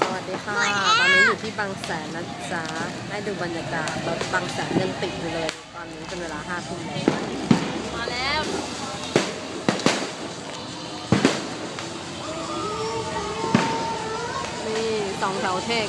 สวัสดีค่ะ ตอนนี้อยู่ที่บางแสนนะจ๊ะ ให้ดูบรรยากาศรถบางแสนยังติดอยู่เลย ตอนนี้เป็นเวลาห้าทุ่มมาแล้วนี่สองแถวเทก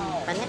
嗯反正